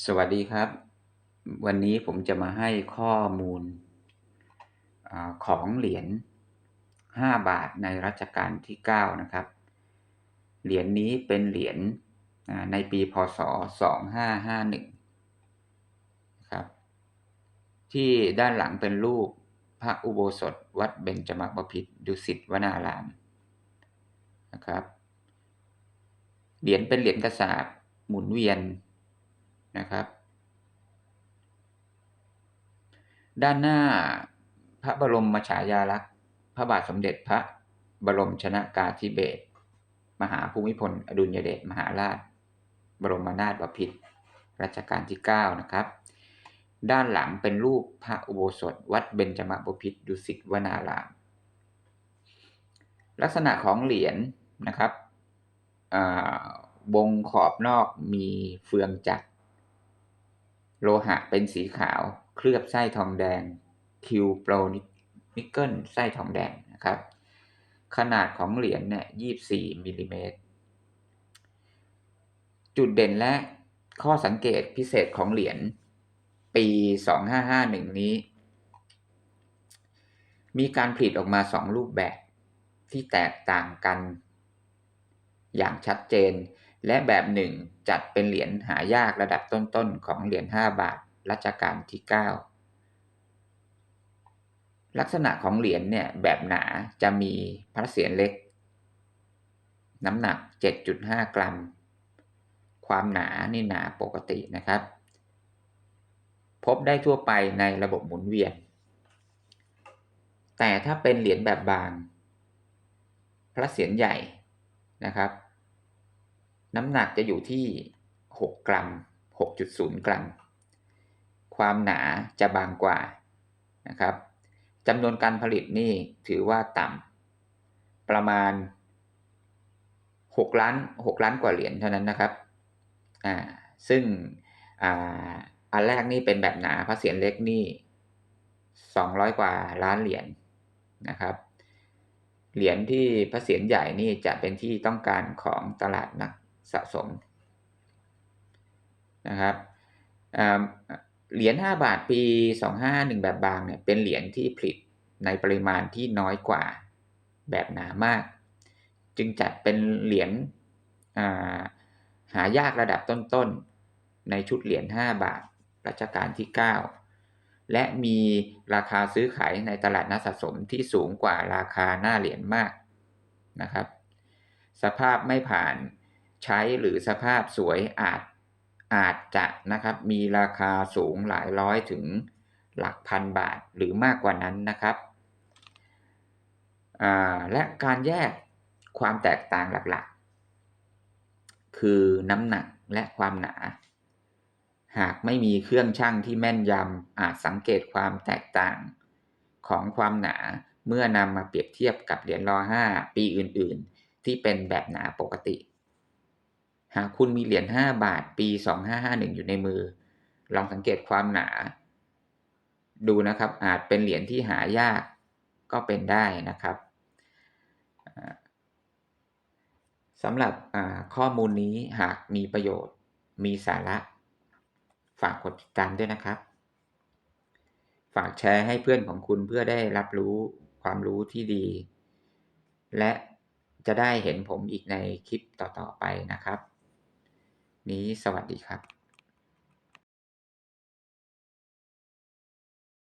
สวัสดีครับ วันนี้ผมจะมาให้ข้อมูลอของเหรียญ 5 บาทในรัชกาลที่ 9 นะครับ เหรียญนี้เป็นเหรียญในปีพศ 2551นะครับ ที่ด้านหลังเป็นรูปพระอุโบสถวัดเบญจมบพิตรดุสิตวนารามนะครับ เหรียญเป็นเหรียญกระสาบหมุนเวียน นะครับ ด้านหน้าพระบรมฉายาลักษณ์ พระบาทสมเด็จพระบรมชนากาธิเบศรมหาภูมิพล อดุลยเดชมหาราช บรมนาถบพิตรรัชกาลที่ 9 นะครับ ด้านหลังเป็นรูปพระอุโบสถ วัดเบญจมบพิตรดุสิตวนาราม ลักษณะของเหรียญนนะครับวงขอบนอกมีเฟืองจักร โลหะเป็นสีขาว เคลือบไส้ทองแดง คิวโปรนิกเกิลไส้ทองแดงนะครับ ขนาดของเหรียญเนี่ย24มิลิเมตร จุดเด่นและข้อสังเกตพิเศษของเหรียญปี2551นี้ มีการผลิตออกมาสองรูปแบบที่แตกต่างกัน อย่างชัดเจน และแบบหนึ่งจัดเป็นเหรียญหายากระดับต้นๆของเหรียญ5บาทรัชกาลที่ 9 ลักษณะของเหรียญเนี่ยแบบหนาจะมีพระเศียรเล็ก น้ำหนัก 7.5 กรัม ความหนานี่หนาปกตินะครับ พบได้ทั่วไปในระบบหมุนเวียน แต่ถ้าเป็นเหรียญแบบบาง พระเศียรใหญ่นะครับ น้ำหนักจะอยู่ที่ 6 กรัม 6.0 กรัม ความหนาจะบางกว่านะครับจำนวนการผลิตนี่ถือว่าต่ำประมาณ 6 ล้าน 6 ล้านกว่าเหรียญเท่านั้นนะครับอ่าซึ่งอ่าอันแรกนี่เป็นแบบหนาพระเศียรเล็กนี่200 กว่าล้านเหรียญนะครับเหรียญที่พระเศียรใหญ่นี่จะเป็นที่ต้องการของตลาดนัก สะสมนะครับเหรียญ5บาทปี 251 แบบบางเนี่ยเป็นเหรียญที่ผลิตในปริมาณที่น้อยกว่าแบบหนามาก จึงจัดเป็นเหรียญหายากระดับต้นๆ ในชุดเหรียญ5บาทรัชกาลที่ 9 และมีราคาซื้อขายในตลาดนักสะสมที่สูงกว่าราคาหน้าเหรียญมากนะครับ สภาพไม่ผ่าน ใช้หรือสภาพสวยอาจอาจจะนะครับมีราคาสูงหลายร้อยถึงหลักพันบาทหรือมากกว่านั้นนะครับ และการแยกความแตกต่างหลักๆ คือน้ำหนักและความหนา หากไม่มีเครื่องช่างที่แม่นยำอาจสังเกตความแตกต่างของความหนาเมื่อนำมาเปรียบเทียบกับเหรียญรอ5ปีอื่น ๆ ที่เป็นแบบหนาปกติ หากคุณมีเหรียญ5บาทปี 2551 อยู่ในมือ ลองสังเกตความหนา ดูนะครับอาจเป็นเหรียญที่หายากก็เป็นได้นะครับสำหรับข้อมูลนี้หากมีประโยชน์มีสาระ ฝากกดติดตามด้วยนะครับ ฝากแชร์ให้เพื่อนของคุณเพื่อได้รับรู้ความรู้ที่ดี และจะได้เห็นผมอีกในคลิปต่อ ๆ ไปนะครับ นี้สวัสดีครับ